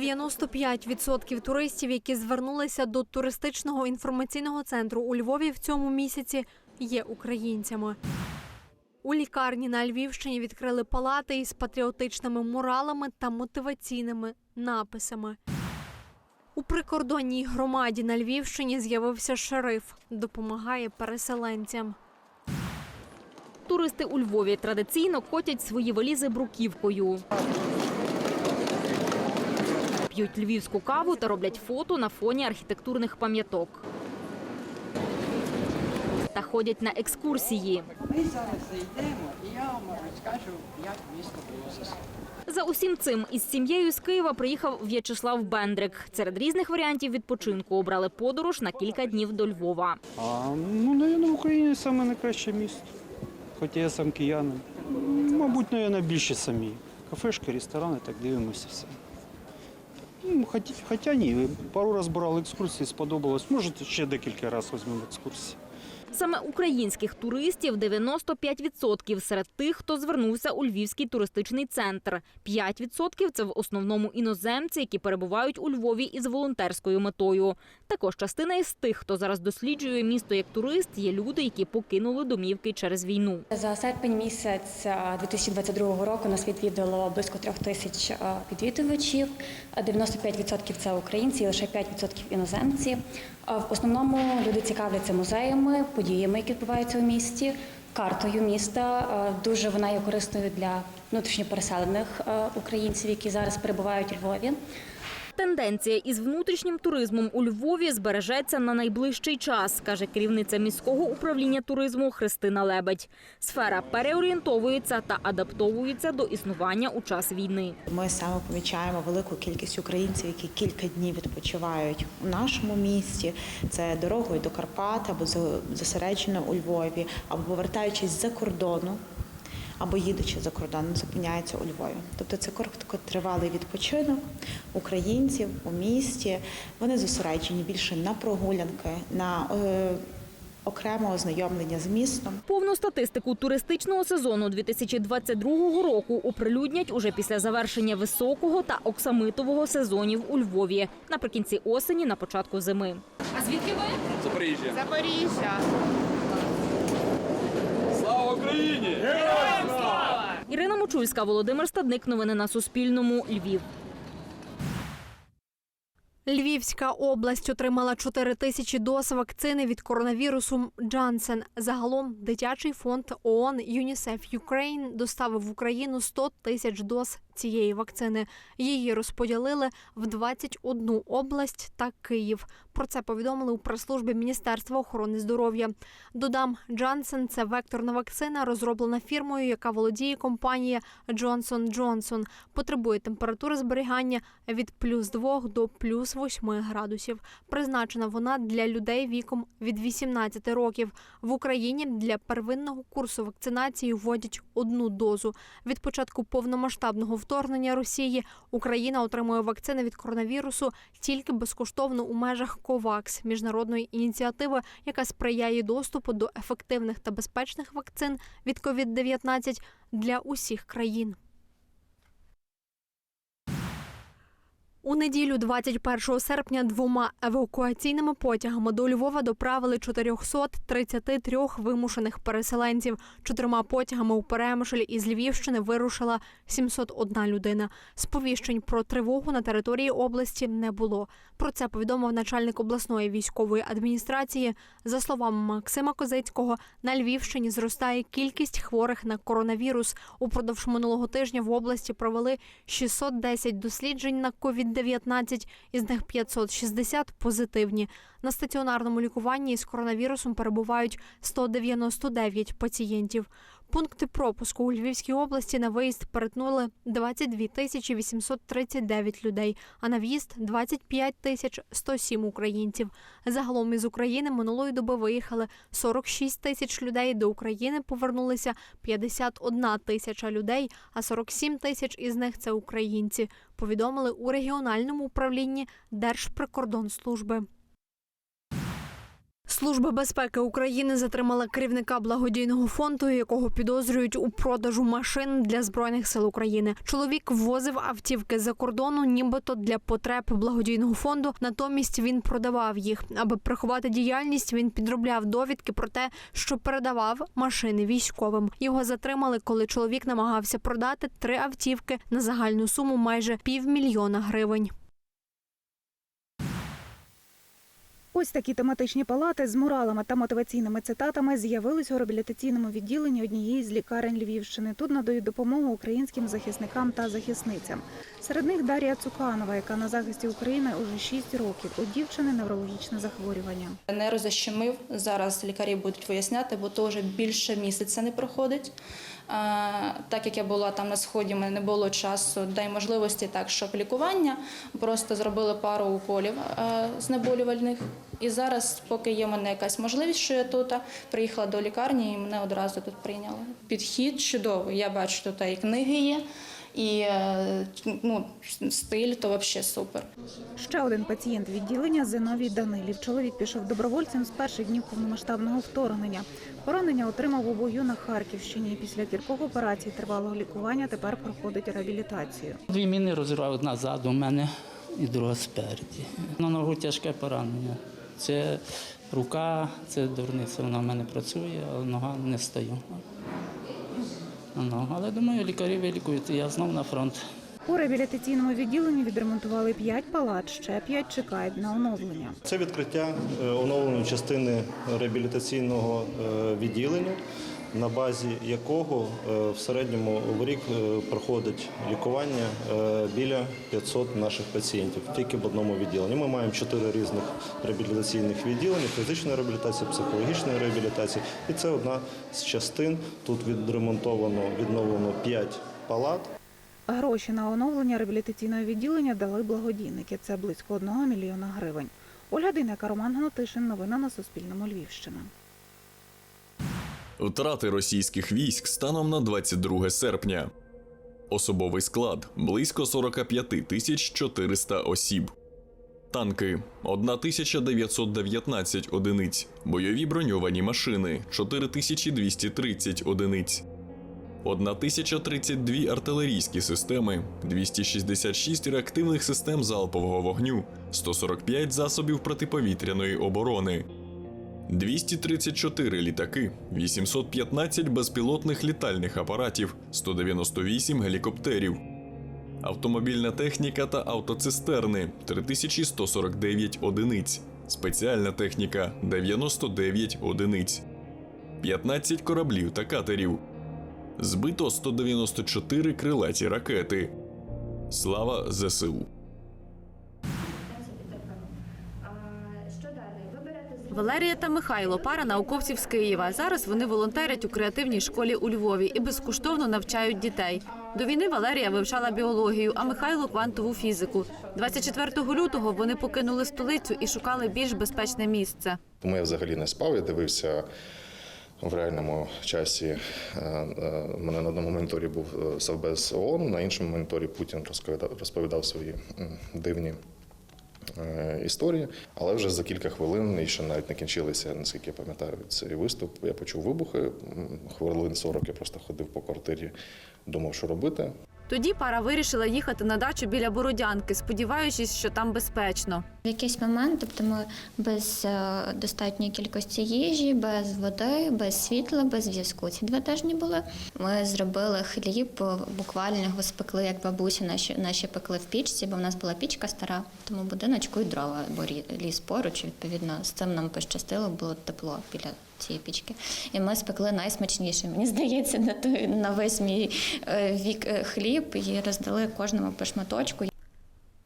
95% туристів, які звернулися до туристичного інформаційного центру у Львові в цьому місяці, є українцями. У лікарні на Львівщині відкрили палати із патріотичними муралами та мотиваційними написами. У прикордонній громаді на Львівщині з'явився шериф, допомагає переселенцям. Туристи у Львові традиційно котять свої валізи бруківкою. П'ють львівську каву та роблять фото на фоні архітектурних пам'яток. Та ходять на екскурсії. Ми зараз зайдемо і я вам розкажу, як місто було За усім цим із сім'єю з Києва приїхав В'ячеслав Бендрик. Серед різних варіантів відпочинку обрали подорож на кілька днів до Львова. А, ну, напевно, в Україні саме найкраще місто. Хоча я сам киянин. Мабуть, напевно, більше самі. Кафешки, ресторани, так дивимося все. Ну, хоч- Хоча ні, пару разів брали екскурсії, сподобалось. Може, ще декілька разів візьмемо екскурсії. Саме українських туристів 95% серед тих, хто звернувся у Львівський туристичний центр. 5% – це в основному іноземці, які перебувають у Львові із волонтерською метою. Також частина із тих, хто зараз досліджує місто як турист, є люди, які покинули домівки через війну. За серпень місяць а, 2022 року нас відвідало близько трьох тисяч відвідувачів. А 95% це українці, лише 5% іноземці. В основному люди цікавляться музеями, подіями, які відбуваються у місті, картою міста. Дуже вона є корисною для внутрішньопереселених а, українців, які зараз перебувають у Львові. Тенденція із внутрішнім туризмом у Львові збережеться на найближчий час, каже керівниця міського управління туризму Христина Лебедь. Сфера переорієнтовується та адаптовується до існування у час війни. Ми саме помічаємо велику кількість українців, які кілька днів відпочивають у нашому місті. Це дорогою до Карпат або за- зосереджено у Львові, або повертаючись з-за кордону, або їдучи за кордон, зупиняються у Львові. Тобто це короткотривалий відпочинок українців у місті. Вони зосереджені більше на прогулянки, на е, окреме ознайомлення з містом. Повну статистику туристичного сезону 2022 року оприлюднять уже після завершення високого та оксамитового сезонів у Львові наприкінці осені, на початку зими. А звідки ви Запоріжжя. Слава Україні! Ірина Мочульська, Володимир Стадник. Новини на Суспільному. Львів. Львівська область отримала 4 тисячі доз вакцини від коронавірусу Джансен. Загалом дитячий фонд ООН ЮНІСЕФ Юкрейн доставив в Україну 100 тисяч доз цієї вакцини. Її розподілили в 21 область та Київ. Про це повідомили у прес-службі Міністерства охорони здоров'я. Додам, Джансен це векторна вакцина, розроблена фірмою, яка володіє компанія Johnson. Потребує температури зберігання від плюс 2 до плюс 8 градусів. Призначена вона для людей віком від 18 років. В Україні для первинного курсу вакцинації вводять одну дозу. Від початку повномасштабного вторгнення Росії Україна отримує вакцини від коронавірусу тільки безкоштовно у межах COVAX – міжнародної ініціативи, яка сприяє доступу до ефективних та безпечних вакцин від COVID-19 для усіх країн. У неділю 21 серпня двома евакуаційними потягами до Львова доправили 433 вимушених переселенців. Чотирма потягами у Перемишлі із Львівщини вирушила 701 людина. Сповіщень про тривогу на території області не було. Про це повідомив начальник обласної військової адміністрації. За словами Максима Козицького, на Львівщині зростає кількість хворих на коронавірус. Упродовж минулого тижня в області провели 610 досліджень на COVID-19, із них 560 позитивні. На стаціонарному лікуванні із коронавірусом перебувають 199 пацієнтів. Пункти пропуску у Львівській області на виїзд перетнули 22 тисячі 839 людей, а на в'їзд 25 тисяч 107 українців. Загалом із України минулої доби виїхали 46 тисяч людей. До України повернулися 51 тисяча людей, а 47 тисяч із них це українці. Повідомили у регіональному управлінні Держприкордонслужби. Служба безпеки України затримала керівника благодійного фонду, якого підозрюють у продажу машин для збройних сил України. Чоловік ввозив автівки за кордону, нібито для потреб благодійного фонду. Натомість він продавав їх. Аби приховати діяльність, він підробляв довідки про те, що передавав машини військовим. Його затримали, коли чоловік намагався продати три автівки на загальну суму майже півмільйона гривень. Ось такі тематичні палати з муралами та мотиваційними цитатами з'явились у реабілітаційному відділенні однієї з лікарень Львівщини. Тут надають допомогу українським захисникам та захисницям. Серед них Дар'я Цуканова, яка на захисті України уже 6 років. У дівчини неврологічне захворювання. Нейрозащемив. Зараз лікарі будуть виясняти, бо то вже більше місяця не проходить. Так як я була там на сході, мене не було часу та й можливості так, щоб лікування. Просто зробили пару уколів знеболювальних. І зараз, поки є в мене якась можливість, що я тут, приїхала до лікарні і мене одразу тут прийняли. Підхід чудовий. Я бачу, тут і книги є, і е, ну, стиль то взагалі супер. Ще один пацієнт відділення Зиновій Данилів. Чоловік пішов добровольцем з перших днів повномасштабного вторгнення. Поранення отримав у бою на Харківщині. Після кількох операцій тривалого лікування тепер проходить реабілітацію. Дві міни розірвав одна ззаду у мене і друга спереді. На ногу тяжке поранення. Це рука, це дурниця, вона в мене працює, але нога не стаю. Ногу. Але думаю, лікарі вилікують, і я знов на фронт. У реабілітаційному відділенні відремонтували 5 палат, ще 5 чекають на оновлення. Це відкриття е, оновленої частини реабілітаційного е, відділення, на базі якого е, в середньому в рік е, проходить лікування е, біля 500 наших пацієнтів тільки в одному відділенні. Ми маємо чотири різних реабілітаційних відділення: фізичної реабілітації, психологічної реабілітації. І це одна з частин. Тут відремонтовано, відновлено 5 палат. Гроші на оновлення реабілітаційного відділення дали благодійники. Це близько 1 мільйона гривень. Ольга Динека, Роман Гнатишин. Новини на Суспільному. Львівщина. Втрати російських військ станом на 22 серпня. Особовий склад близько 45 тисяч 400 осіб. Танки 1919 одиниць. Бойові броньовані машини 4230 одиниць. 1032 артилерійські системи, 266 реактивних систем залпового вогню, 145 засобів протиповітряної оборони, 234 літаки, 815 безпілотних літальних апаратів, 198 гелікоптерів, автомобільна техніка та автоцистерни 3149 одиниць, спеціальна техніка 99 одиниць, 15 кораблів та катерів. Збито 194 крилаті ракети. Слава ЗСУ. Валерія та Михайло пара науковців з Києва. Зараз вони волонтерять у креативній школі у Львові і безкоштовно навчають дітей. До війни Валерія вивчала біологію, а Михайло квантову фізику. 24 лютого вони покинули столицю і шукали більш безпечне місце. Тому я взагалі не спав, я дивився в реальному часі. Е, е, У мене на одному моніторі був е, Совбез ООН, на іншому моніторі Путін розповідав, розповідав свої дивні е, історії. Але вже за кілька хвилин, і ще навіть не кінчилися, наскільки я пам'ятаю, цей виступ. Я почув вибухи. Хвилин 40 я просто ходив по квартирі, думав, що робити. Тоді пара вирішила їхати на дачу біля Бородянки, сподіваючись, що там безпечно. В якийсь момент, тобто ми без е, достатньої кількості їжі, без води, без світла, без зв'язку. Ці два тижні були. Ми зробили хліб, буквально його спекли, як бабусі наші, наші пекли в пічці, бо в нас була пічка стара, тому будиночку і дрова, бо ліс поруч. Відповідно, з цим нам пощастило, було тепло біля цієї пічки. І ми спекли найсмачніше. Мені здається, на той на весь мій е, вік е, хліб і роздали кожному по шматочку.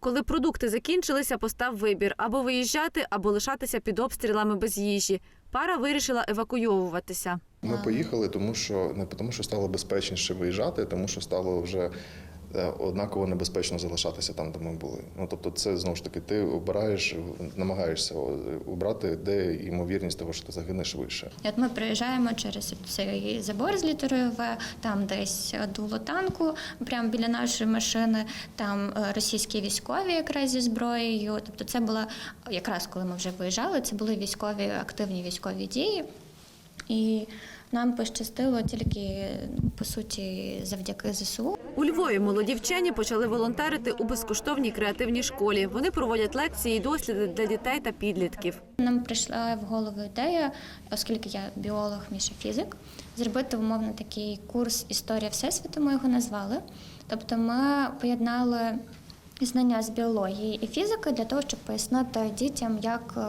Коли продукти закінчилися, постав вибір або виїжджати, або лишатися під обстрілами без їжі. Пара вирішила евакуйовуватися. Ми поїхали, тому що не тому, що стало безпечніше виїжджати, тому що стало вже однаково небезпечно залишатися там, де ми були. Ну тобто, це знову ж таки, ти обираєш, намагаєшся обрати, де ймовірність того, що ти загинеш вище. От ми приїжджаємо через цей забор з літерою В, там десь дуло танку, прямо біля нашої машини, там е, російські військові якраз зі зброєю. Тобто це була якраз коли ми вже виїжджали, це були військові активні військові дії. І нам пощастило тільки по суті завдяки ЗСУ. У Львові молоді вчені почали волонтерити у безкоштовній креативній школі. Вони проводять лекції і досліди для дітей та підлітків. Нам прийшла в голову ідея, оскільки я біолог, Міша фізик, зробити умовно такий курс Історія Всесвіту. Ми його назвали. Тобто ми поєднали знання з біології і фізики для того, щоб пояснити дітям, як е,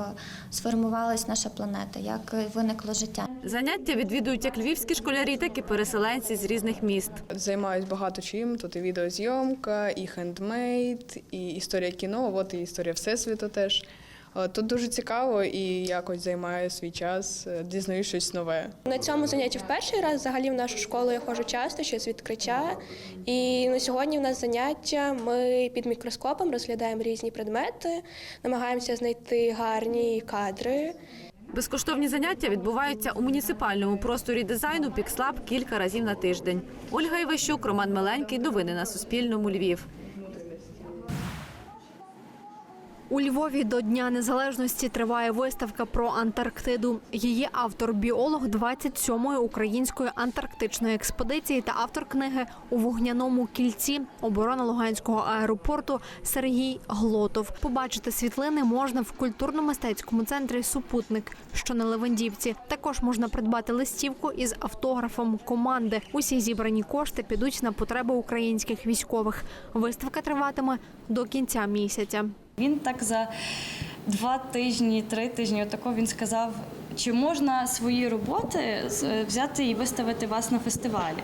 сформувалась наша планета, як е, виникло життя. Заняття відвідують як львівські школярі, так і переселенці з різних міст. Займаюсь багато чим. Тут і відеозйомка, і хендмейд, і історія кіно, от і історія всесвіту теж. Е, Тут дуже цікаво і якось займаю свій час, е, дізнаюсь щось нове. На цьому занятті в перший раз взагалі в нашу школу я ходжу часто, ще з відкриття. І на сьогодні в нас заняття. Ми під мікроскопом розглядаємо різні предмети, намагаємося знайти гарні кадри. Безкоштовні заняття відбуваються у муніципальному просторі дизайну Пікслаб кілька разів на тиждень. Ольга Іващук, Роман Меленький. Новини на Суспільному. Львів. У Львові до Дня Незалежності триває виставка про Антарктиду. Її автор біолог 27-ї української антарктичної експедиції та автор книги у вогняному кільці оборона Луганського аеропорту Сергій Глотов. Побачити світлини можна в культурно-мистецькому центрі Супутник, що на Левандівці. Також можна придбати листівку із автографом команди. Усі зібрані кошти підуть на потреби українських військових. Виставка триватиме до кінця місяця. Він так за два тижні, три тижні, отако він сказав, чи можна свої роботи взяти і виставити вас на фестивалі.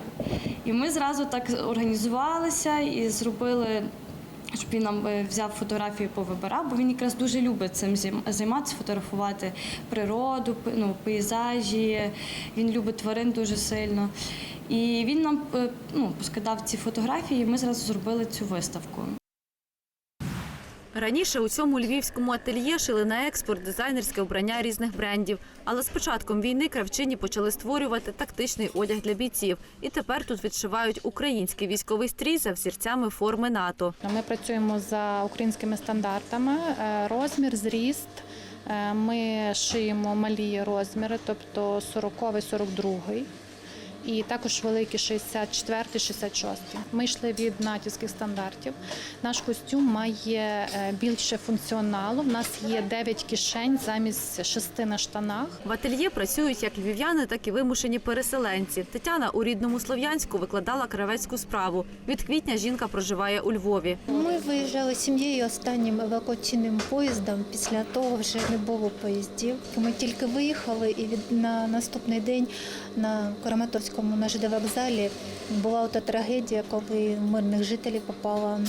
І ми зразу так організувалися і зробили. Щоб він нам е, взяв фотографію, повибирав, бо він якраз дуже любить цим займатися, фотографувати природу, ну, пейзажі. Він любить тварин дуже сильно. І він нам е, ну, поскидав ці фотографії, і ми зразу зробили цю виставку. Раніше у цьому львівському ательє шили на експорт дизайнерське обрання різних брендів. Але з початком війни кравчині почали створювати тактичний одяг для бійців. І тепер тут відшивають український військовий стрій за взірцями форми НАТО. Ми працюємо за українськими стандартами. Е, Розмір, зріст. Е, Ми шиємо малі розміри, тобто 40 42 і також великі 64 66 Ми йшли від натівських стандартів. Наш костюм має е, більше функціоналу. У нас є 9 кишень замість 6 на штанах. В ательє працюють як львів'яни, так і вимушені переселенці. Тетяна у рідному Слов'янську викладала кравецьку справу. Від квітня жінка проживає у Львові. Ми виїжджали з сім'єю останнім евакуаційним поїздом. Після того вже не було поїздів. Ми тільки виїхали, і від на наступний день на Краматорському на ЖД вокзалі була та трагедія, коли мирних жителів попала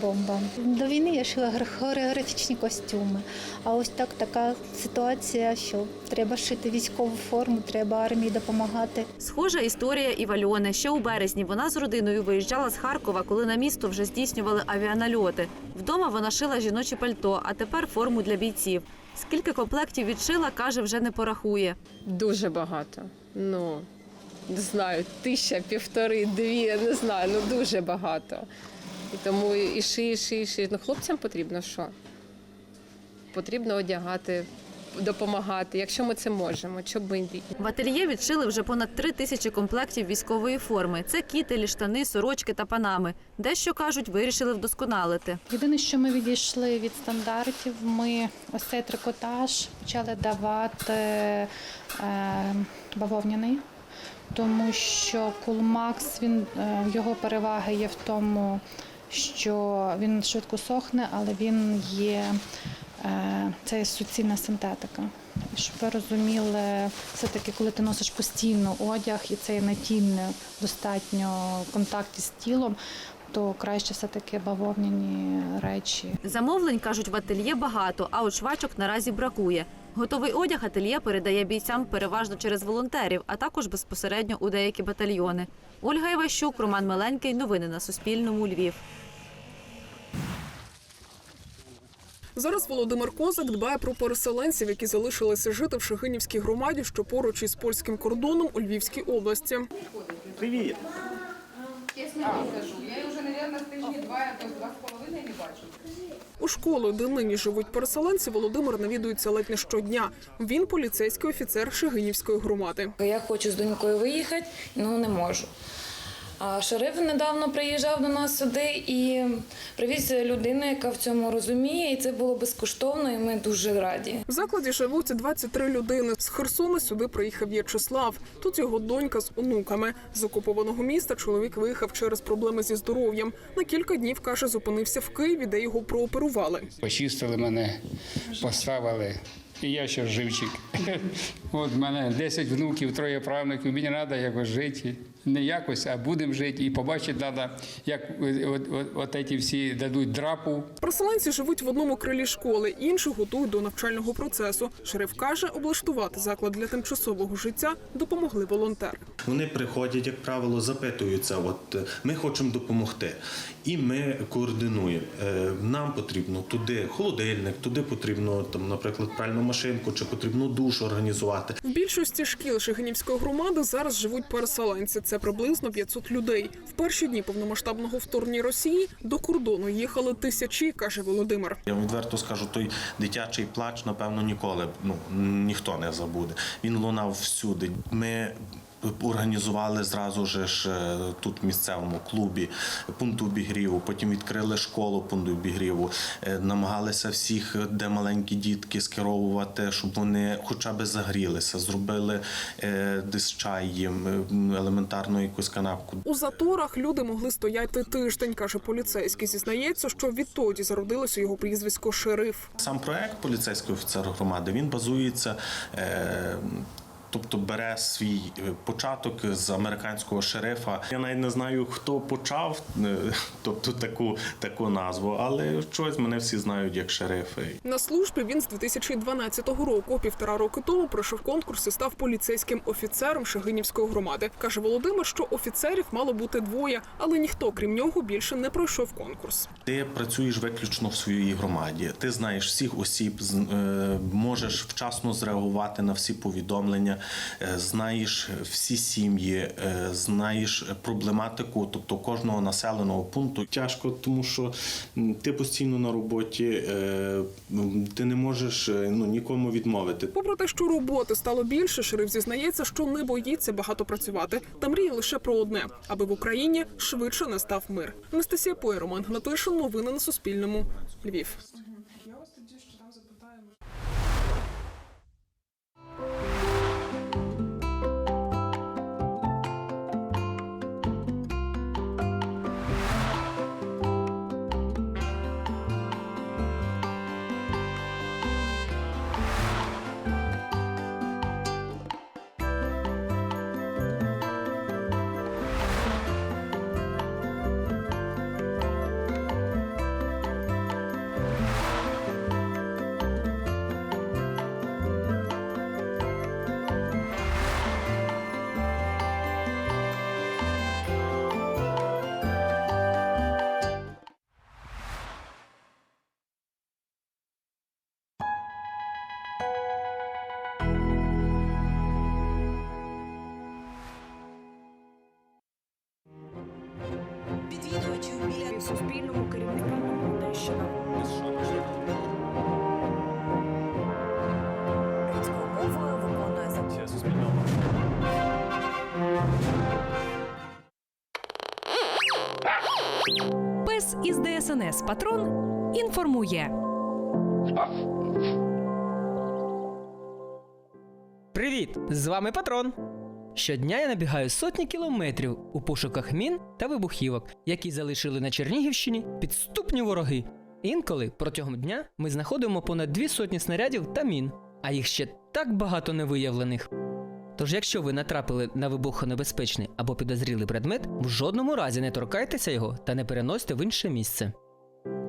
бомба. До війни я шила гра- хореографічні костюми. А ось так така ситуація, що треба шити військову форму, треба армії допомагати. Схожа історія і в Альони. Ще у березні вона з родиною виїжджала з Харкова, коли на місто вже здійснювали авіанальоти. Вдома вона шила жіноче пальто, а тепер форму для бійців. Скільки комплектів відшила, каже, вже не порахує. Дуже багато. Ну, не знаю, тисяча, півтори, дві, не знаю, ну дуже багато. І тому і шиї, шиї, шиї. Ну, хлопцям потрібно що? Потрібно одягати, допомагати, якщо ми це можемо, щоб ми ні. В ательє відшили вже понад три тисячі комплектів військової форми. Це кітелі, штани, сорочки та панами. Дещо кажуть, вирішили вдосконалити. Єдине, що ми відійшли від стандартів, ми ось цей трикотаж почали давати е, бавовняний, тому що Кулмакс він е, його переваги є в тому, що він швидко сохне, але він є це є суцільна синтетика. І щоб ви розуміли, все-таки, коли ти носиш постійно одяг і це є натільне достатньо в контакті з тілом, то краще все-таки бавовняні речі. Замовлень, кажуть, в ательє багато, а от швачок наразі бракує. Готовий одяг ательє передає бійцям переважно через волонтерів, а також безпосередньо у деякі батальйони. Ольга Іващук, Роман Миленький. Новини на Суспільному. Львів. Зараз Володимир Козак дбає про переселенців, які залишилися жити в Шегинівській громаді, що поруч із польським кордоном у Львівській області. Привіт. Чесно кажу, я її вже, мабуть, тижні два, з половиною не бачу. У школу, де нині живуть переселенці, Володимир навідується ледь не щодня. Він поліцейський офіцер Шегинівської громади. Я хочу з донькою виїхати, ну не можу. А шериф недавно приїжджав до нас сюди і привіз людину, яка в цьому розуміє, і це було безкоштовно, і ми дуже раді. В закладі живуть 23 людини. З Херсона сюди приїхав В'ячеслав. Тут його донька з онуками. З окупованого міста чоловік виїхав через проблеми зі здоров'ям. На кілька днів каже, зупинився в Києві, де його прооперували. Почистили мене, поставили. І я ще живчик. От в мене 10 внуків, троє правнуків. Мені треба якось жити. Не якось, а будемо жити. І побачити треба, як от, от, от ці всі дадуть драпу. Переселенці живуть в одному крилі школи, інші готують до навчального процесу. Шериф каже, облаштувати заклад для тимчасового життя допомогли волонтери. Вони приходять, як правило, запитуються. От ми хочемо допомогти, і ми координуємо. Е, Нам потрібно туди холодильник, туди потрібно там, наприклад, пральну машинку, чи потрібно душ організувати. В більшості шкіл Шегинівської громади зараз живуть переселенці. Це приблизно 500 людей. В перші дні повномасштабного вторгнення Росії до кордону їхали тисячі, каже Володимир. Я відверто скажу, той дитячий плач, напевно, ніколи ну ніхто не забуде. Він лунав всюди. Ми Організували зразу ж е, тут в місцевому клубі пункт обігріву, потім відкрили школу пункт обігріву, Е, намагалися всіх, де маленькі дітки, скеровувати, щоб вони хоча б загрілися, зробили е, десь чай їм, е, елементарну якусь канапку. У заторах люди могли стояти тиждень, каже поліцейський. Зізнається, що відтоді зародилося його прізвисько шериф. Сам проект поліцейський офіцер громади він базується. Тобто бере свій е, початок з американського шерифа. Я навіть не знаю, хто почав е, тобто таку, таку назву, але щось мене всі знають як шерифи. На службі він з 2012 року, півтора роки тому, пройшов конкурс і став поліцейським офіцером Шегинівської громади. каже Володимир, що офіцерів мало бути двоє, але ніхто, крім нього, більше не пройшов конкурс. Ти працюєш виключно в своїй громаді. Ти знаєш всіх осіб, е, можеш вчасно зреагувати на всі повідомлення, знаєш всі сім'ї, е, знаєш проблематику, тобто кожного населеного пункту. Тяжко, тому що ти постійно на роботі, е, ти не можеш е, ну, нікому відмовити. Попри те, що роботи стало більше, шериф зізнається, що не боїться багато працювати та мріє лише про одне, аби в Україні швидше настав мир. Анастасія Пой, Роман Гнатишин. Новини на Суспільному. Львів. Суспільному Одещина. Українською мовою виконує за Пес із ДСНС Патрон інформує. Привіт! З вами патрон. Щодня я набігаю сотні кілометрів у пошуках мін та вибухівок, які залишили на Чернігівщині підступні вороги. Інколи протягом дня ми знаходимо понад дві сотні снарядів та мін, а їх ще так багато невиявлених. Тож, якщо ви натрапили на вибухонебезпечний або підозрілий предмет, в жодному разі не торкайтеся його та не переносьте в інше місце.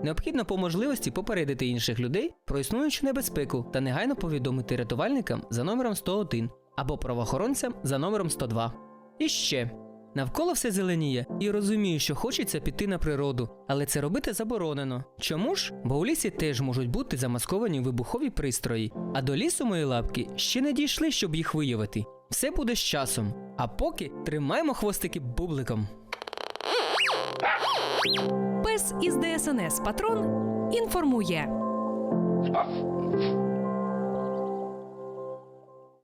Необхідно по можливості попередити інших людей про існуючу небезпеку та негайно повідомити рятувальникам за номером 101 або правоохоронцям за номером 102. І ще навколо все зеленіє, і розумію, що хочеться піти на природу, але це робити заборонено. Чому ж? Бо у лісі теж можуть бути замасковані вибухові пристрої, а до лісу мої лапки ще не дійшли, щоб їх виявити. Все буде з часом. А поки тримаємо хвостики бубликом. Пес із ДСНС Патрон інформує.